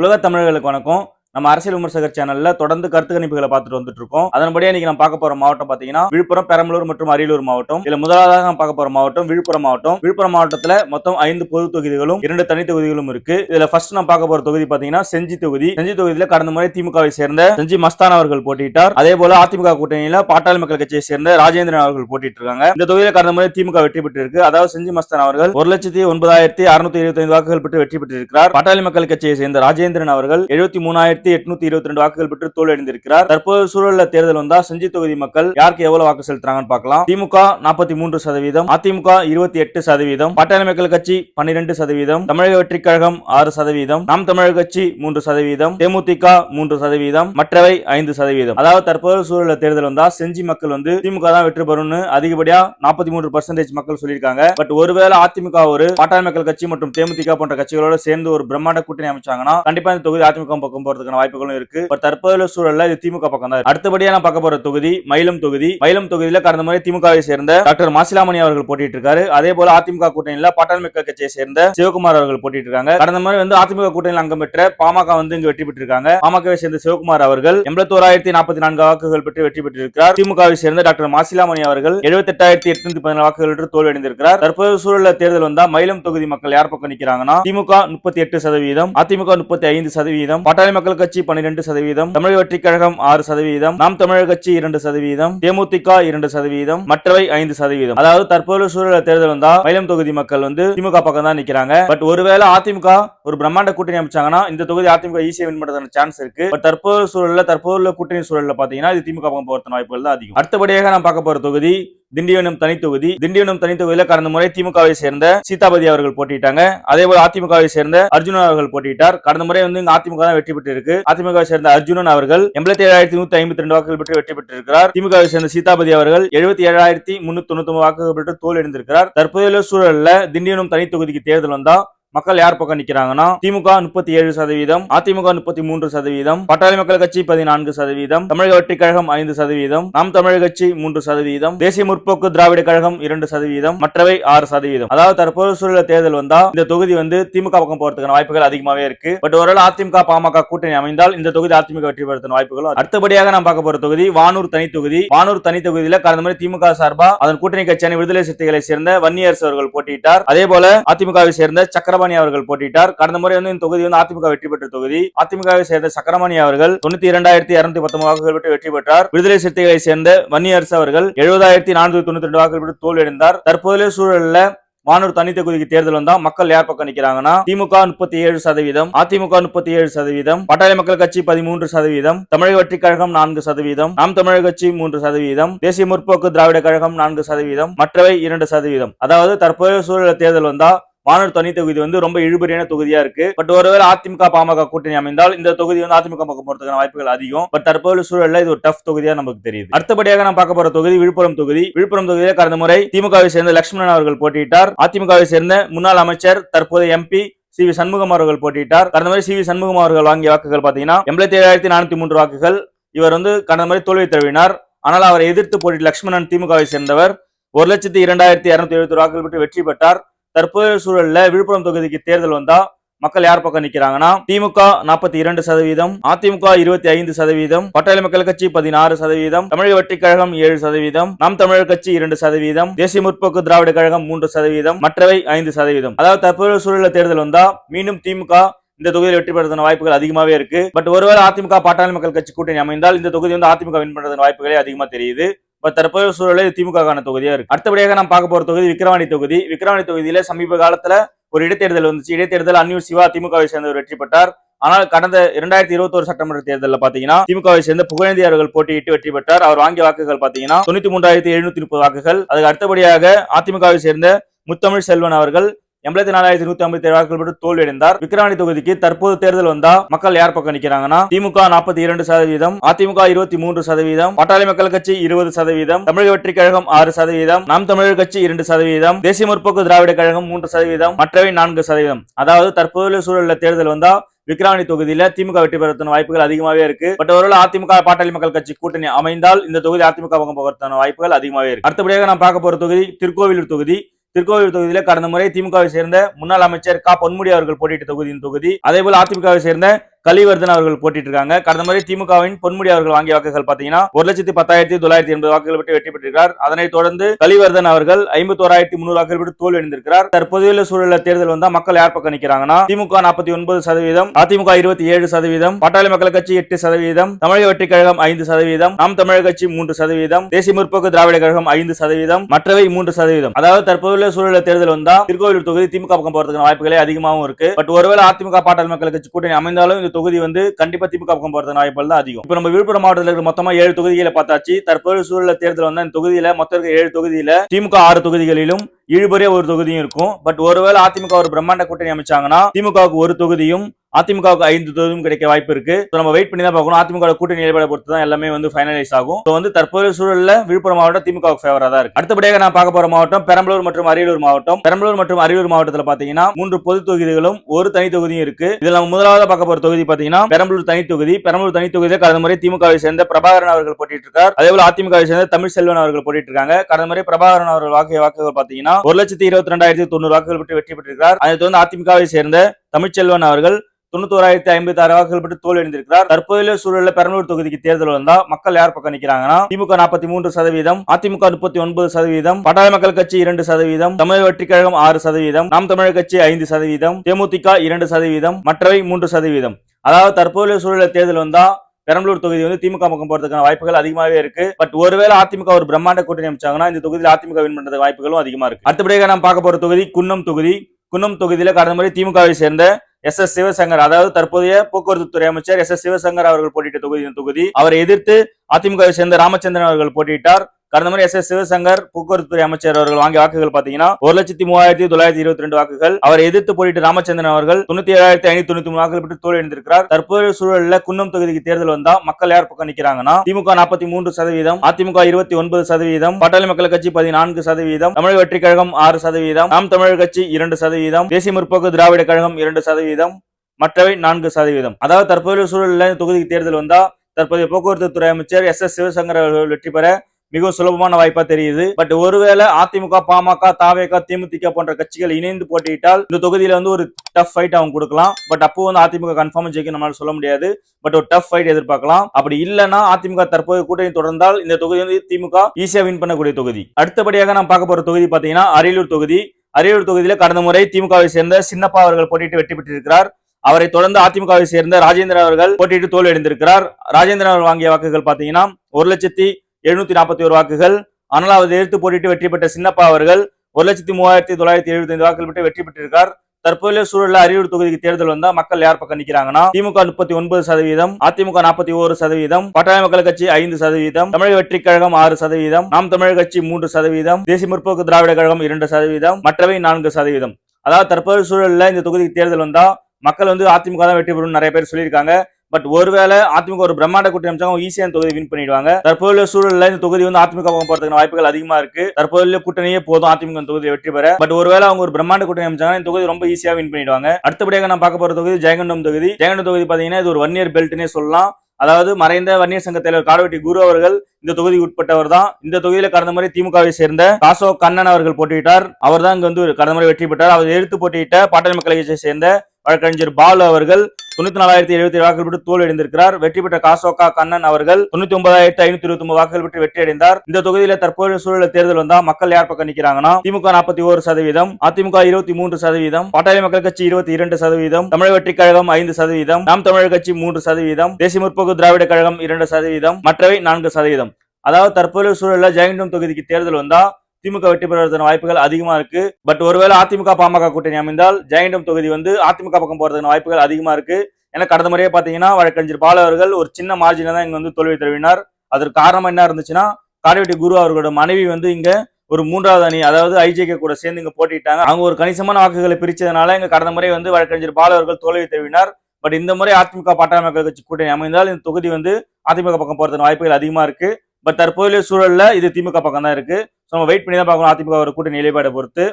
உலகத் தமிழர்களுக்கு வணக்கம். நம்ம அரசியல் விமர்சகர் சேனல்ல தொடர்ந்து கருத்து கணிப்புகளை பார்த்துட்டு வந்துட்டு இருக்கோம் அதன்படியே இன்னைக்கு நம்ம பார்க்க போற மாவட்டம் பாத்தீங்கன்னா விழுப்புரம் பெரம்பலூர் மற்றும் அரியலூர் மாவட்டம். இதுல முதலாவதாக நம்ம பார்க்க போற மாவட்டம் விழுப்புரம் மாவட்டம். விழுப்புரம் மாவட்டத்துல மொத்தம் ஐந்து பொது தொகுதிகளும் இரண்டு தனி தொகுதிகளும் இருக்கு. இதுல ஃபர்ஸ்ட் நம்ம பார்க்க போற தொகுதி பாத்தீங்கன்னா செஞ்சி தொகுதி. செஞ்சி தொகுதியில கடந்த முறை திமுகவை சேர்ந்த செஞ்சி மஸ்தான் அவர்கள் போட்டியிட்டார். அதே போல அதிமுக கூட்டணியில பாட்டாளி மக்கள் கட்சியை சேர்ந்த ராஜேந்திரன் அவர்கள் போட்டிட்டு இருக்காங்க இந்த தொகுதியில கடந்த முறை திமுக வெற்றி பெற்று இருக்கு அதாவது செஞ்சி மஸ்தான் அவர்கள் ஒரு லட்சத்தி ஒன்பதாயிரத்தி அறுநூத்தி இருபத்தி ஐந்து வாக்குகள் பெற்று வெற்றி பெற்றிருக்கிறார். பாட்டாளி மக்கள் கட்சியை சேர்ந்த ராஜேந்திரன் அவர்கள் எழுபத்தி மூணாயிரத்தி எட்நூத்தி இருபத்தி ரெண்டு வாக்குகள் பெற்று தோல்வியடைந்திருக்கிறார். தற்போது சூழல்ல தேர்தல் வந்தா செஞ்சி தொகுதி மக்கள் யாருக்கு எவ்வளவு வாக்கு செலுத்துறாங்கன்னு பார்க்கலாம். திமுக நாற்பத்தி மூன்று சதவீதம் அதிமுக இருபத்தி எட்டு சதவீதம் பட்டாளி மக்கள் கட்சி பன்னிரண்டு சதவீதம் தமிழக வெற்றிக் கழகம் ஆறு சதவீதம் நாம் தமிழர் கட்சி மூன்று சதவீதம் தேமுதிக மூன்று சதவீதம் மற்றவை ஐந்து சதவீதம். அதாவது தற்போது சூழல தேர்தல் வந்தா செஞ்சி மக்கள் வந்து திமுக தான் வெற்றி பெறும்னு அதிகப்படியா நாற்பத்தி மூன்று பர்சன்டேஜ் மக்கள் சொல்லியிருக்காங்க. பட் ஒருவேளை அதிமுக ஒரு பாட்டாளி மக்கள் கட்சி மற்றும் தேமுதிக போன்ற கட்சிகளோட சேர்ந்து ஒரு பிரம்மாண்ட கூட்டணி அமைச்சாங்கன்னா கண்டிப்பா இந்த தொகுதி அதிமுக பக்கம் போறதுக்கு போறதுக்கான வாய்ப்புகளும் இருக்கு. பட் தற்போதைய சூழல்ல இது திமுக பக்கம் தான் அடுத்தபடியா நான் பார்க்க போற தொகுதி மயிலம் தொகுதி. மயிலம் தொகுதியில கடந்த முறை திமுகவை சேர்ந்த டாக்டர் மாசிலாமணி அவர்கள் போட்டிட்டு இருக்காரு அதே போல அதிமுக கூட்டணியில பாட்டாளி மக்கள் கட்சியை சேர்ந்த சிவகுமார் அவர்கள் போட்டிட்டு இருக்காங்க கடந்த முறை வந்து அதிமுக கூட்டணியில் அங்கம் பெற்ற பாமக வந்து இங்கு வெற்றி பெற்றிருக்காங்க. பாமகவை சேர்ந்த சிவகுமார் அவர்கள் எண்பத்தோராயிரத்தி நாற்பத்தி நான்கு வாக்குகள் பெற்று வெற்றி பெற்றிருக்கிறார். திமுகவை சேர்ந்த டாக்டர் மாசிலாமணி அவர்கள் எழுபத்தி எட்டாயிரத்தி எட்நூத்தி பதினாலு வாக்குகள் பெற்று தோல்வியடைந்திருக்கிறார். தற்போது சூழல தேர்தல் வந்தா மயிலம் தொகுதி மக்கள் யார் பக்கம் நிக்கிறாங்கன்னா திமுக முப்பத்தி எட்டு சதவீதம் அதிமுக முப்பத்தி ஐந்து சதவீதம் பாட்டாளி மக்கள் கட்சி பன்னிரண்டு சதவீதம் தமிழக வெற்றிக் கழகம் ஆறு சதவீதம் நாம் தமிழர் கட்சி இரண்டு சதவீதம் தேமுதிக இரண்டு சதவீதம் மற்றவை ஐந்து சதவீதம். அதாவது தற்போது சூழல தேர்தல் வந்தா மயிலம் தொகுதி மக்கள் வந்து திமுக பக்கம் தான் நிக்கிறாங்க. பட் ஒருவேளை அதிமுக ஒரு பிரம்மாண்ட கூட்டணி அமைச்சாங்கன்னா இந்த தொகுதி அதிமுக ஈஸியா வின் பண்றதுக்கான சான்ஸ் இருக்கு. பட் தற்போது சூழல்ல தற்போது கூட்டணி சூழல்ல பாத்தீங்கன்னா இது திமுக பக்கம் போறதுன வாய்ப்புகள் தான் அதிகம். அடுத்தபடியாக நான் பார்க்க போற தொகுதி திண்டிவனம் தனித்தொகுதி திண்டிவனம் தனித்தொகுதியில கடந்த முறை திமுகவை சேர்ந்த சீதாபதி அவர்கள் போட்டியிட்டாங்க. அதே போல அதிமுகவை சேர்ந்த அர்ஜுனன் அவர்கள் போட்டியிட்டார். கடந்த முறை வந்து அதிமுக தான் வெற்றி பெற்று இருக்கு அதிமுகவை சேர்ந்த அர்ஜுனன் அவர்கள் எண்பத்தி ஏழாயிரத்தி நூத்தி ஐம்பத்தி ரெண்டு வாக்குகள் பெற்று வெற்றி பெற்றிருக்கிறார். திமுகவை சேர்ந்த சீதாபதி அவர்கள் எழுபத்தி ஏழாயிரத்தி முன்னூத்தி தொண்ணூத்தி ஒன்பது வாக்குகள் பெற்று தோல் எழுந்திருக்கிறார் தற்போதைய சூழல்ல திண்டிவனம் தனி தொகுதிக்கு தேர்தல் வந்தா மக்கள் யார் பக்கம் நிக்கிறாங்கன்னா திமுக முப்பத்தி ஏழு சதவீதம் அதிமுக முப்பத்தி மூன்று சதவீதம் பட்டாளி மக்கள் கட்சி பதினான்கு சதவீதம் தமிழக வெற்றிக் கழகம் ஐந்து சதவீதம் நாம் தமிழர் கட்சி மூன்று சதவீதம் தேசிய முற்போக்கு திராவிட கழகம் இரண்டு சதவீதம் மற்றவை ஆறு சதவீதம். அதாவது தற்போது சூழல தேர்தல் வந்தா இந்த தொகுதி வந்து திமுக பக்கம் போறதுக்கான வாய்ப்புகள் அதிகமாவே இருக்கு. பட் ஒருவேளை அதிமுக பாமக கூட்டணி அமைந்தால் இந்த தொகுதி அதிமுக வெற்றி பெறத்தின வாய்ப்புகளும் அடுத்தபடியாக நாம் பார்க்க போற தொகுதி வானூர் தனி தொகுதி. வானூர் தனி தொகுதியில கடந்த முறை திமுக சார்பா அதன் கூட்டணி கட்சியான விடுதலை சிறுத்தைகளை சேர்ந்த வன்னியரசு அவர்கள் போட்டியிட்டார். அதே போல அதிமுகவை சேர்ந்த சக்கர சக்கரபாணி அவர்கள் போட்டியிட்டார். கடந்த முறை வந்து இந்த தொகுதி வந்து அதிமுக வெற்றி பெற்ற தொகுதி. அதிமுகவை சேர்ந்த சக்கரபாணி அவர்கள் தொண்ணூத்தி இரண்டாயிரத்தி இருநூத்தி பத்தொன்பது வாக்குகள் பெற்று வெற்றி பெற்றார். விடுதலை சிறுத்தைகளை சேர்ந்த வன்னியரசு அவர்கள் எழுபதாயிரத்தி நானூத்தி தொண்ணூத்தி ரெண்டு வாக்குகள் பெற்று தோல்வியடைந்தார். தற்போதைய சூழல்ல மானூர் தனி தொகுதிக்கு தேர்தல் வந்தா மக்கள் யார் பக்கம் நிக்கிறாங்கன்னா திமுக முப்பத்தி ஏழு சதவீதம் அதிமுக முப்பத்தி ஏழு சதவீதம் பட்டாளி மக்கள் கட்சி பதிமூன்று சதவீதம் தமிழக வெற்றிக் கழகம் நான்கு சதவீதம் நாம் தமிழக கட்சி மூன்று சதவீதம் தேசிய முற்போக்கு திராவிட கழகம் நான்கு சதவீதம் மற்றவை இரண்டு சதவீதம். அதாவது தற்போதைய சூழல தேர்தல் வந்தா வானூர் தனி தொகுதி வந்து ரொம்ப இழுபறியான தொகுதியா இருக்கு. பட் ஒருவேளை அதிமுக பாமக கூட்டணி அமைந்தால் இந்த தொகுதி வந்து அதிமுக பக்கம் போறதுக்கான வாய்ப்புகள் அதிகம். பட் தற்போது சூழல்ல இது ஒரு டஃப் தொகுதியா நமக்கு தெரியுது. அடுத்தபடியாக நான் பார்க்க போற தொகுதி விழுப்புரம் தொகுதி. விழுப்புரம் தொகுதியில கடந்த முறை திமுகவை சேர்ந்த லட்சுமணன் அவர்கள் போட்டியிட்டார். அதிமுகவை சேர்ந்த முன்னாள் அமைச்சர் தற்போதைய எம்பி சி. வி. சண்முகம் அவர்கள் போட்டியிட்டார். கடந்த முறை சி. வி. சண்முகம் அவர்கள் வாங்கிய வாக்குகள் பாத்தீங்கன்னா எண்பத்தி ஏழாயிரத்தி நானூத்தி மூன்று வாக்குகள். இவர் வந்து கடந்த முறை தோல்வி தழுவினார். ஆனால் அவரை எதிர்த்து போட்டி லட்சுமணன் திமுகவை சேர்ந்தவர் ஒரு லட்சத்தி இரண்டாயிரத்தி இருநூத்தி எழுபத்தி வாக்குகள் பெற்று வெற்றி பெற்றார். தற்போதைய சூழல்ல விழுப்புரம் தொகுதிக்கு தேர்தல் வந்தா மக்கள் யார் பக்கம் நிக்கிறாங்கன்னா திமுக நாற்பத்தி இரண்டு சதவீதம் அதிமுக இருபத்தி ஐந்து சதவீதம் பட்டாளி மக்கள் கட்சி பதினாறு சதவீதம் தமிழக வெற்றிக் கழகம் ஏழு சதவீதம் நாம் தமிழர் கட்சி இரண்டு சதவீதம் தேசிய முற்போக்கு திராவிட கழகம் மூன்று சதவீதம் மற்றவை ஐந்து சதவீதம். அதாவது தற்போதைய சூழல தேர்தல் வந்தா மீண்டும் திமுக இந்த தொகுதியில் வெற்றி பெறதுன வாய்ப்புகள் அதிகமாவே இருக்கு. பட் ஒருவேளை அதிமுக பாட்டாளி மக்கள் கட்சி கூட்டணி அமைந்தால் இந்த தொகுதி வந்து அதிமுக வின் பண்றதுன வாய்ப்புகளே அதிகமா தெரியுது. இப்போ தற்போதைய சூழலில் திமுகக்கான தொகுதியாக இருக்கு. அடுத்தபடியாக நாம் பார்க்க போகிற தொகுதி விக்கிரவாணி தொகுதி. விக்கிரவாணி தொகுதியில சமீப காலத்துல ஒரு இடைத்தேர்தல் வந்துச்சு. இடைத்தேர்தல் அன்யூர் சிவா திமுகவை சேர்ந்தவர் வெற்றி பெற்றார். ஆனால் கடந்த இரண்டாயிரத்தி இருபத்தோரு சட்டமன்ற தேர்தலில் பாத்தீங்கன்னா திமுகவை சேர்ந்த புகழேந்தி அவர்கள் போட்டியிட்டு வெற்றி பெற்றார். அவர் வாங்கிய வாக்குகள் பாத்தீங்கன்னா தொண்ணூத்தி மூன்றாயிரத்தி எழுநூத்தி முப்பது வாக்குகள். அதுக்கு அடுத்தபடியாக அதிமுகவை சேர்ந்த முத்தமிழ் செல்வன் அவர்கள் எண்பத்தி நாலாயிரத்தி நூத்தி ஐம்பத்தி ஏழு வாக்குகள் பெற்று தோல்வியடைந்தார். விக்கிரவாணி தொகுதிக்கு தற்போது தேர்தல் வந்தா மக்கள் யார் பக்கம் நிக்கிறாங்கன்னா திமுக நாற்பத்தி இரண்டு சதவீதம் அதிமுக இருபத்தி மூன்று சதவீதம் பாட்டாளி மக்கள் கட்சி இருபது சதவீதம் தமிழக வெற்றி கழகம் ஆறு சதவீதம் நாம் தமிழர் கட்சி இரண்டு சதவீதம் தேசிய முற்போக்கு திராவிட கழகம் மூன்று சதவீதம் மற்றவை நான்கு சதவீதம். அதாவது தற்போதைய சூழல்ல தேர்தல் வந்தா விக்கிரவாணி தொகுதியில திமுக வெற்றி பெறத்தின வாய்ப்புகள் அதிகமாவே இருக்கு. பட் ஒருவேளை அதிமுக பாட்டாளி மக்கள் கட்சி கூட்டணி அமைந்தால் இந்த தொகுதி அதிமுக பக்கம் போகிறதான வாய்ப்புகள் அதிகமாவே இருக்கு. அடுத்தபடியாக நான் பார்க்க போற தொகுதி திருக்கோவிலூர் தொகுதி. திருக்கோவில் தொகுதியில கடந்த முறை திமுகவை சேர்ந்த முன்னாள் அமைச்சர் கா பொன்முடி அவர்கள் போட்டியிட்ட தொகுதியின் தொகுதி. அதே போல அதிமுகவை சேர்ந்த கலிவர்தன் அவர்கள் போட்டிட்டு இருக்காங்க கடந்த முறை திமுகவின் பொன்முடி அவர்கள் வாங்கிய வாக்குகள் பாத்தீங்கன்னா ஒரு லட்சத்தி பத்தாயிரத்தி தொள்ளாயிரத்தி எண்பது வாக்குகள் பெற்று வெற்றி பெற்றிருக்கிறார். அதனைத் தொடர்ந்து கலிவர்தன் அவர்கள் ஐம்பத்தோராயிரத்தி முன்னூறு வாக்குகள் பெற்று தோல்வி அடைந்திருக்கிறார். தற்போதைய சூழல தேர்தல் வந்தா மக்கள் யார் பக்கம் நிக்கிறாங்கன்னா திமுக நாற்பத்தி ஒன்பது சதவீதம் அதிமுக இருபத்தி ஏழு சதவீதம் பட்டாளி மக்கள் கட்சி எட்டு சதவீதம் தமிழக வெற்றி கழகம் ஐந்து சதவீதம் நாம் தமிழக கட்சி மூன்று சதவீதம் தேசிய முற்போக்கு திராவிட கழகம் ஐந்து சதவீதம் மற்றவை மூன்று சதவீதம். அதாவது தற்போதைய சூழல தேர்தல் வந்தா திருக்கோவிலூர் தொகுதி திமுக பக்கம் போறதுக்கான வாய்ப்புகளே அதிகமாகவும் இருக்கு. பட் ஒருவேளை அதிமுக பாட்டாளி மக்கள் கட்சி கூட்டணி அமைந்தாலும் இந்த தொகுதி வந்து கண்டிப்பா திமுக பக்கம் போறது வாய்ப்புகள் தான் அதிகம். இப்போ நம்ம விழுப்புரம் மாவட்டத்தில் இருக்கிற மொத்தமா ஏழு தொகுதிகளை பார்த்தாச்சு. தற்போது சூழல தேர்தல் வந்து இந்த தொகுதியில மொத்தம் இருக்க ஏழு தொகுதியில திமுக ஆறு தொகுதிகளிலும் இழுபறிய ஒரு தொகுதியும் இருக்கும். பட் ஒருவேளை அதிமுக ஒரு பிரம்மாண்ட கூட்டணி அமைச்சாங்கன்னா திமுகவுக்கு ஒரு தொகுதியும் அதிமுகவுக்கு ஐந்து தொகுதியும் கிடைக்க வாய்ப்பு இருக்கு. நம்ம வெயிட் பண்ணி தான் பார்க்கணும். அதிமுக கூட்டணி நிலைப்பாடு பொறுத்து தான் எல்லாமே வந்து ஃபைனலைஸ் ஆகும். ஸோ வந்து தற்போதைய சூழல்ல விழுப்புரம் மாவட்டம் திமுகவுக்கு ஃபேவரா தான் இருக்கு. அடுத்தபடியாக நான் பார்க்க போற மாவட்டம் பெரம்பலூர் மற்றும் அரியலூர் மாவட்டம். பெரம்பலூர் மற்றும் அரியலூர் மாவட்டத்தில் பாத்தீங்கன்னா மூன்று பொது தொகுதிகளும் ஒரு தனி தொகுதியும் இருக்கு. இதுல நம்ம முதலாவது பார்க்க போற தொகுதி பாத்தீங்கன்னா பெரம்பலூர் தனி தொகுதி. பெரம்பலூர் தனி தொகுதியில் கடந்த முறை திமுகவை சேர்ந்த பிரபாகரன் அவர்கள் போட்டிட்டு இருக்கார் அதே போல அதிமுகவை சேர்ந்த தமிழ் செல்வன் அவர்கள் போட்டிட்டு இருக்காங்க கடந்த முறை பிரபாகரன் அவர்கள் வாக்கு வாக்குகள் பாத்தீங்கன்னா ஒரு லட்சத்தி இருபத்தி ரெண்டாயிரத்தி தொண்ணூறு வாக்குகள் பெற்று வெற்றி பெற்றிருக்கிறார். அதை தொடர்ந்து அதிமுகவை சேர்ந்த தமிழ்ச்செல்வன் அவர்கள் தொண்ணூத்தோராயிரத்தி ஐம்பத்தி ஆறு வாக்குகள் பெற்று தோல்வி அடைந்திருக்கிறார். தற்போதைய சூழலில் பெரம்பலூர் தொகுதிக்கு தேர்தல் வந்தா மக்கள் யார் பக்கம் நிக்கிறாங்கன்னா திமுக நாற்பத்தி மூன்று சதவீதம் அதிமுக முப்பத்தி ஒன்பது சதவீதம் பட்டாள மக்கள் கட்சி இரண்டு சதவீதம் தமிழக வெற்றிக் கழகம் ஆறு சதவீதம் நாம் தமிழர் கட்சி ஐந்து சதவீதம் தேமுதிக இரண்டு சதவீதம் மற்றவை மூன்று சதவீதம். அதாவது தற்போதைய சூழலில் தேர்தல் வந்தா பெரம்பலூர் தொகுதி வந்து திமுக பக்கம் போறதுக்கான வாய்ப்புகள் அதிகமாகவே இருக்கு. பட் ஒருவேளை அதிமுக ஒரு பிரம்மாண்ட கூட்டணி அமைச்சாங்கன்னா இந்த தொகுதியில் அதிமுக வின் பண்றதுக்கு வாய்ப்புகளும் அதிகமா இருக்கு. அடுத்தபடியாக நாம் பார்க்க போற தொகுதி குன்னம் தொகுதி. குன்னம் தொகுதியில கடந்த முறை திமுகவை சேர்ந்த எஸ் எஸ் சிவசங்கர் அதாவது தற்போதைய போக்குவரத்து துறை அமைச்சர் எஸ் எஸ் சிவசங்கர் அவர்கள் போட்டியிட்ட தொகுதி தொகுதி. அவரை எதிர்த்து அதிமுகவை சேர்ந்த ராமச்சந்திரன் அவர்கள் போட்டியிட்டார். கடந்த முறை எஸ் எஸ் சிவசங்கர் போக்குவரத்து துறை அமைச்சர் அவர்கள் வாங்கிய வாக்குகள் பாத்தீங்கன்னா ஒரு லட்சத்தி மூவாயிரத்தி தொள்ளாயிரத்தி இருபத்தி ரெண்டு வாக்குகள். அவரை எதிர்த்து போட்டியிட்ட ராமச்சந்திரன் அவர்கள் தொண்ணூத்தி ஏழாயிரத்தி ஐநூத்தி தொண்ணூத்தி மூணு வாக்குகள் பெற்று தோல்வி அடைந்திருக்கிறார். தற்போதைய சூழல்ல குன்னம் தொகுதிக்கு தேர்தல் வந்தா மக்கள் யார் பக்கம் நிக்கிறாங்கன்னா திமுக நாற்பத்தி மூன்று சதவீதம் அதிமுக இருபத்தி ஒன்பது சதவீதம் பாட்டாளி மக்கள் கட்சி பதினான்கு சதவீதம் தமிழக வெற்றி கழகம் ஆறு சதவீதம் நாம் தமிழர் கட்சி இரண்டு சதவீதம் தேசிய முற்போக்கு திராவிட கழகம் இரண்டு சதவீதம் மற்றவை நான்கு சதவீதம். அதாவது தற்போதைய சூழலில் தொகுதிக்கு தேர்தல் வந்தா தற்போதைய போக்குவரத்து துறை அமைச்சர் எஸ் எஸ் சிவசங்கர் அவர்கள் வெற்றி பெற மிகவும் சுலபமான வாய்ப்பா தெரியுது. பட் ஒருவேளை அதிமுக பாமக தாவேக தேமுதிக போன்ற கட்சிகள் இணைந்து போட்டியிட்டால் இந்த தொகுதியில வந்து ஒரு டஃப் ஃபைட் அவங்க கொடுக்கலாம். பட் அப்போ வந்து அதிமுக கன்ஃபார்ம் ஜெயிக்கும் நம்மளால சொல்ல முடியாது. பட் ஒரு டஃப் ஃபைட் எதிர்பார்க்கலாம். அப்படி இல்லைன்னா அதிமுக தற்போது கூட்டணி தொடர்ந்தால் இந்த தொகுதி வந்து திமுக ஈஸியா வின் பண்ணக்கூடிய தொகுதி. அடுத்தபடியாக நான் பார்க்க போற தொகுதி பாத்தீங்கன்னா அரியலூர் தொகுதி. அரியலூர் தொகுதியில கடந்த முறை திமுகவை சேர்ந்த சின்னப்பா அவர்கள் போட்டியிட்டு வெற்றி பெற்றிருக்கிறார். அவரை தொடர்ந்து அதிமுகவை சேர்ந்த ராஜேந்திரன் அவர்கள் போட்டியிட்டு தோல்வியடைந்திருக்கிறார். ராஜேந்திரன் அவர்கள் வாங்கிய வாக்குகள் பாத்தீங்கன்னா ஒரு லட்சத்தி எழுநூத்தி நாற்பத்தி ஒரு வாக்குகள். ஆனால் அவர் எதிர்த்து போட்டிட்டு வெற்றி பெற்ற சின்னப்பா அவர்கள் ஒரு லட்சத்தி மூவாயிரத்தி தொள்ளாயிரத்தி எழுபத்தி ஐந்து வாக்குகள் பெற்று வெற்றி பெற்றிருக்கார். தற்போதைய சூழல்ல அரியலூர் தொகுதிக்கு தேர்தல் வந்தா மக்கள் யார் பக்கம் நிக்கிறாங்கன்னா திமுக முப்பத்தி ஒன்பது சதவீதம் அதிமுக நாற்பத்தி ஒரு சதவீதம் பட்டாய மக்கள் கட்சி ஐந்து சதவீதம் தமிழக வெற்றி கழகம் ஆறு சதவீதம் நாம் தமிழர் கட்சி மூன்று சதவீதம் தேசிய முற்போக்கு திராவிட கழகம் இரண்டு சதவீதம் மற்றவை நான்கு சதவீதம். அதாவது தற்போதைய சூழல்ல இந்த தொகுதிக்கு தேர்தல் வந்தா மக்கள் வந்து அதிமுக தான் வெற்றி பெறும் நிறைய பேர் சொல்லியிருக்காங்க. பட் ஒருவேளை அதிமுக ஒரு பிரம்மாண்ட கூட்டணி அமைச்சாங்க ஈஸியான தொகுதி வின் பண்ணிடுவாங்க. தற்போதைய சூழல்ல இந்த தொகுதி வந்து அதிமுக பக்கம் போறதுக்கான வாய்ப்புகள் அதிகமா இருக்கு. தற்போதைய கூட்டணியே போதும் அதிமுக தொகுதியை வெற்றி பெற. பட் ஒருவேளை அவங்க ஒரு பிரம்மாண்ட கூட்டணி அமைச்சாங்கன்னா இந்த தொகுதி ரொம்ப ஈஸியா வின் பண்ணிடுவாங்க. அடுத்தபடியாக நான் பார்க்க போற தொகுதி ஜெயங்கண்டம் தொகுதி. ஜெயகண்டம் தொகுதி பாத்தீங்கன்னா இது ஒரு ஒன் இயர் பெல்ட்னே சொல்லலாம். அதாவது மறைந்த வன்னியர் சங்க தலைவர் காடவெட்டி குரு அவர்கள் இந்த தொகுதிக்கு உட்பட்டவர் தான். இந்த தொகுதியில கடந்த முறை திமுகவை சேர்ந்த காசோ கண்ணன் அவர்கள் போட்டியிட்டார். அவர் தான் இங்க வந்து கடந்த முறை வெற்றி பெற்றார். அவர் எதிர்த்து போட்டியிட்ட பாட்டாளி மக்கள் கட்சியை சேர்ந்த வழக்கறிஞர் பாலு அவர்கள் தொண்ணூத்தி நாலாயிரத்தி எழுபத்தி ஏழு வாக்குகள் பெற்று தோல்வியடைந்திருக்கிறார். வெற்றி பெற்ற காசோகா கண்ணன் அவர்கள் தொண்ணூத்தி ஒன்பதாயிரத்தி ஐநூத்தி இருபத்தி ஒன்பது வாக்குகள் பெற்று வெற்றி அடைந்தார் இந்த தொகுதியில தற்போதைய சூழல தேர்தல் வந்தா மக்கள் யார் பக்கம் நிக்கிறாங்கன்னா திமுக நாற்பத்தி ஒரு சதவீதம் அதிமுக இருபத்தி மூன்று சதவீதம் பாட்டாளி மக்கள் கட்சி இருபத்தி இரண்டு சதவீதம் தமிழக வெற்றி கழகம் ஐந்து சதவீதம் நாம் தமிழர் கட்சி மூன்று சதவீதம் தேசிய முற்போக்கு திராவிட கழகம் இரண்டு சதவீதம் மற்றவை நான்கு சதவீதம். அதாவது தற்போதைய சூழல்ல ஜெயங்கண்டம் தொகுதிக்கு தேர்தல் வந்தா திமுக வெற்றி பெறுவதற்கான வாய்ப்புகள் அதிகமா இருக்கு. பட் ஒருவேளை அதிமுக பாமக கூட்டணி அமைந்தால் ஜெயண்டம் தொகுதி வந்து அதிமுக பக்கம் போறதுக்கான வாய்ப்புகள் அதிகமா இருக்கு. ஏன்னா கடந்த முறையே பாத்தீங்கன்னா வழக்கறிஞர் பால அவர்கள் ஒரு சின்ன மார்ஜினில் தான் இங்க வந்து தோல்வி தழுவினார். அதற்கு காரணம் என்ன இருந்துச்சுன்னா காரவெட்டி குரு அவர்களோட மனைவி வந்து இங்க ஒரு மூன்றாவது அணி அதாவது ஐஜேகே கூட சேர்ந்து இங்க போட்டிட்டாங்க அவங்க ஒரு கணிசமான வாக்குகளை பிரிச்சதுனால இங்க கடந்த முறை வந்து வழக்கறிஞர் பால அவர்கள் தோல்வி தழுவினார். பட் இந்த முறை அதிமுக பாட்டாளி மக்கள் கட்சி கூட்டணி அமைந்தால் இந்த தொகுதி வந்து அதிமுக பக்கம் போறதுக்கான வாய்ப்புகள் அதிகமா இருக்கு. பட் தற்போதைய சூழல்ல இது திமுக பக்கம் தான் இருக்கு. ஸோ நம்ம வெயிட் பண்ணி தான் பார்க்கணும். அதிமுக ஒரு கூட்டணி நிலைப்பாடை பொறுத்து.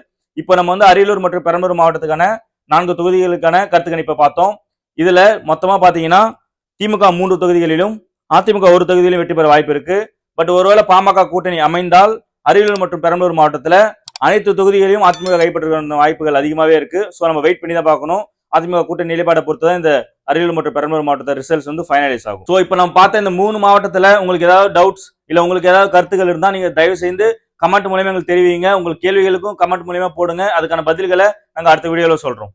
இப்போ நம்ம வந்து அரியலூர் மற்றும் பெரம்பலூர் மாவட்டத்துக்கான நான்கு தொகுதிகளுக்கான கருத்து கணிப்பை பார்த்தோம். இதுல மொத்தமா பாத்தீங்கன்னா திமுக மூன்று தொகுதிகளிலும் அதிமுக ஒரு தொகுதியிலும் வெற்றி பெற வாய்ப்பு இருக்கு. பட் ஒருவேளை பாமக கூட்டணி அமைந்தால் அரியலூர் மற்றும் பெரம்பலூர் மாவட்டத்துல அனைத்து தொகுதிகளையும் அதிமுக கைப்பற்றுகிற வாய்ப்புகள் அதிகமாவே இருக்கு. ஸோ நம்ம வெயிட் பண்ணி தான் பார்க்கணும். அதிமுக கூட்டணி நிலைப்பாடை பொறுத்து தான் இந்த அரியலூர் மற்றும் பெரம்பலூர் மாவட்டத்தை ரிசல்ட்ஸ் வந்து ஃபைனலைஸ் ஆகும். ஸோ இப்போ நம்ம பார்த்த இந்த மூணு மாவட்டத்தில் உங்களுக்கு ஏதாவது டவுட்ஸ் இல்லை உங்களுக்கு ஏதாவது கருத்துக்கள் இருந்தால் நீங்கள் தயவு செய்து கமெண்ட் மூலயமா எங்களுக்கு தெரிவிங்க. உங்களுக்கு கேள்விகளுக்கும் கமெண்ட் மூலியமா போடுங்க. அதுக்கான பதில்களை நாங்கள் அடுத்த வீடியோவில் சொல்கிறோம்